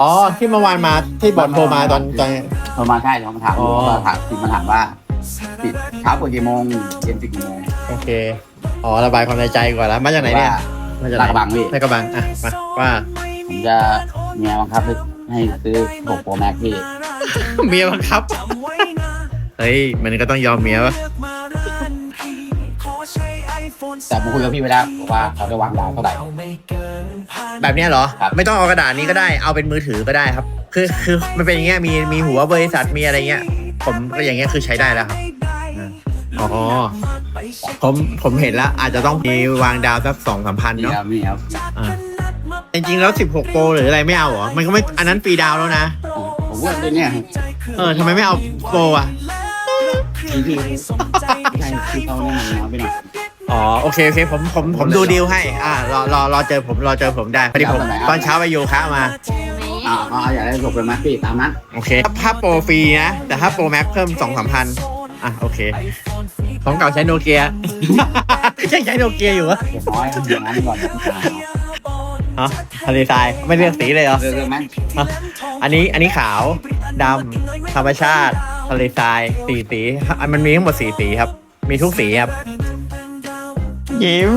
อ๋อที่เมื่อวานมาที่บอลโทรมาตอนตอน โทรมาใช่โทรมาถามอ๋อมาถามทีมมาถามว่าปิดเช้าเปิดกี่โมงเย็นปิดกี่โมงโอเคอ๋อระบายความในใจก่อนแล้วมาจากไหนเนี่ยมาจากไหนลาดกระบังพี่ลาดกระบังอะมาว่าผมจะเมียบังคับให้ให้ซื้อ6 Pro Max พี่เมียบังคับ เฮ้ยมันก็ต้องยอมเมียวะ แต่ผมคุยกับพี่ไว้แล้วบอกว่าเขาจะวางดาวเท่าไหร่ แบบเนี้ยเหรอ ครับ ไม่ต้องเอากระดาษนี้ก็ได้เอาเป็นมือถือก็ได้ครับ คือคือมันเป็นอย่างเงี้ยมีมีหัวบริษัทมีอะไรเงี้ย ผมก็อย่างเงี้ยคือใช้ได้แล้วครับอ๋อผมผมเห็นแล้วอาจจะต้องมีวางดาวสักสองสามพันนี่เนาะครับนี่ครับอ่าจริงๆแล้ว 16 โปรหรืออะไรไม่เอาเหรอมันก็ไม่อันนั้นฟรีดาวน์แล้วนะผมว่าตัวเนี้ยเออทำไมไม่เอาโปรอะ พี่พี่ใช่ที่เขาเนี่ยมันน้อยไปหน่อย อ๋อโอเคโอเคผมผมผมดูดีลให้ อ่ารอรอรอเจอผมรอเจอผมได้พอดีผมตอนเช้าไปโยคะมาอ่าเอาอยากได้6 Pro Max พี่ตามนั้นโอเคถ้าโปรฟรีนะ แต่ถ้าโปรแม็กเพิ่มสองสามพันอะโอเคของเก่าใช้โนเกียยังใช้โนเกียอยู่เหรอเก็บน้อยอย่างนั้นก่อนฮะทะเลทรายไม่เลือกสีเลยเหรอเรื่องไหมอันนี้อันนี้ขาวดำธรรมชาติทะเลทรายสีสีอะมันมีทั้งหมดสีสีครับ มีทุกสีครับ ยิ้ม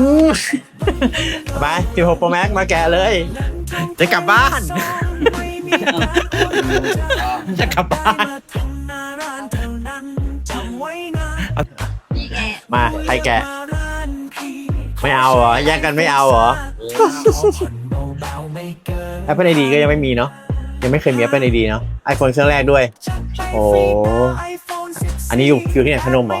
ไป16 Pro Max มาแกะเลย จะกลับบ้าน จะกลับบ้านมาใครแกะ ไม่เอาเหรอ แยกกันไม่เอาเหรอ Apple ID ก็ยังไม่มีเนาะ ยังไม่เคยมี Apple ID เนาะ iPhone เครื่องแรกด้วย โอ้ อันนี้อยู่อยู่ที่ไหนพนมเหรอ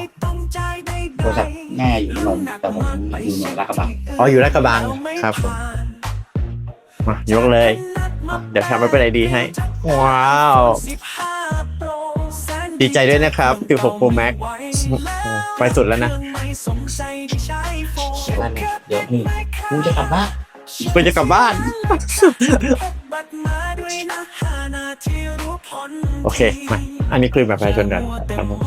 ทรศัพท์แม่อยู่นมแต่ผมอยู่ในรักกระบังอ๋ออยู่ลาดกระบังครับผมมายกเลยอะเดี๋ยวทำ Apple ID ให้ ว้าว ดีใจด้วยนะครับ16 Pro Max ไปสุดแล้วนะเดี๋ยวนี่กูจะกลับบ้านกูจะกลับบ้าน โอเคมาอันนี้คือแบบประชาชนกันครับผม